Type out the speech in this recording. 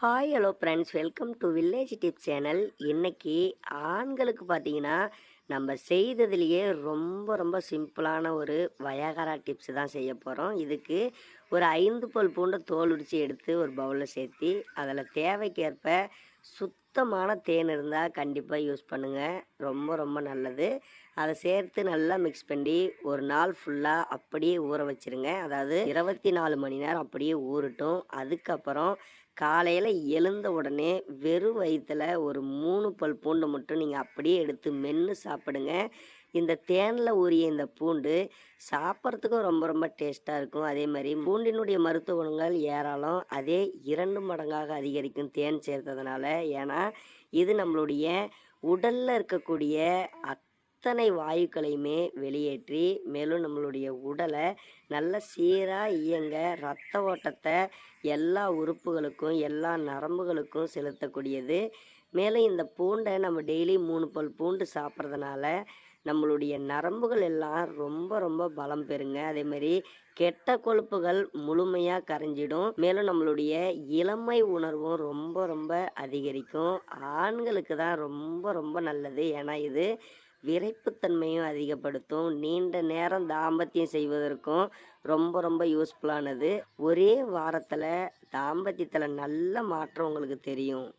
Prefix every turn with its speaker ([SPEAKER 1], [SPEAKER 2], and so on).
[SPEAKER 1] Hi hello friends welcome to village tip channel இன்றைக்கி ஆண்களுக்கு பார்த்தீங்கன்னா நம்ம செய்ததுலேயே ரொம்ப ரொம்ப சிம்பிளான ஒரு வயகாரா டிப்ஸ் தான் செய்ய போகிறோம் இதுக்கு ஒரு ஐந்து பல் பூண்டை தோல் உரித்து எடுத்து ஒரு பவுலில் சேர்த்து அதில் தேவைக்கேற்ப சுத்தமான தேன் இருந்தால் கண்டிப்பாக யூஸ் பண்ணுங்கள் ரொம்ப ரொம்ப நல்லது. அதை சேர்த்து நல்லா மிக்ஸ் பண்ணி ஒரு நாள் ஃபுல்லாக அப்படியே ஊற வச்சிருங்க. அதாவது இருபத்தி நாலு மணி நேரம் அப்படியே ஊறட்டும். அதுக்கப்புறம் காலையில் எழுந்த உடனே வெறும் வயிற்றில் ஒரு மூணு பல் பூண்டு மட்டும் நீங்கள் அப்படியே எடுத்து மென்று சாப்பிடுங்க. இந்த தேனில் ஊறிய இந்த பூண்டு சாப்பிட்றதுக்கும் ரொம்ப ரொம்ப டேஸ்ட்டாக இருக்கும். அதே மாதிரி பூண்டினுடைய மருத்துவ குணங்கள் ஏராளம். அதே இரண்டு மடங்காக அதிகரிக்கும் தேன் சேர்த்ததுனால. ஏன்னா இது நம்மளுடைய உடலில் இருக்கக்கூடிய அத்தனை வாயுக்களையுமே வெளியேற்றி மேலும் நம்மளுடைய உடலை நல்ல சீராக இயங்க ரத்த ஓட்டத்தை எல்லா உறுப்புகளுக்கும் எல்லா நரம்புகளுக்கும் செலுத்தக்கூடியது. மேலும் இந்த பூண்டை நம்ம டெய்லி மூணு பல் பூண்டு சாப்பிட்றதுனால நம்மளுடைய நரம்புகள் எல்லாம் ரொம்ப ரொம்ப பலம் பெறுங்க. அதே மாதிரி கெட்ட கொழுப்புகள் முழுமையாக கரைஞ்சிடும். மேலும் நம்மளுடைய இளமை உணர்வும் ரொம்ப ரொம்ப அதிகரிக்கும். ஆண்களுக்கு தான் ரொம்ப ரொம்ப நல்லது. ஏன்னா இது விரைப்புத்தன்மையும் அதிகப்படுத்தும். நீண்ட நேரம் தாம்பத்தியம் செய்வதற்கும் ரொம்ப ரொம்ப யூஸ்ஃபுல்லானது ஒரே வாரத்தில் தாம்பத்தியத்தில் நல்ல மாற்றம் உங்களுக்கு தெரியும்.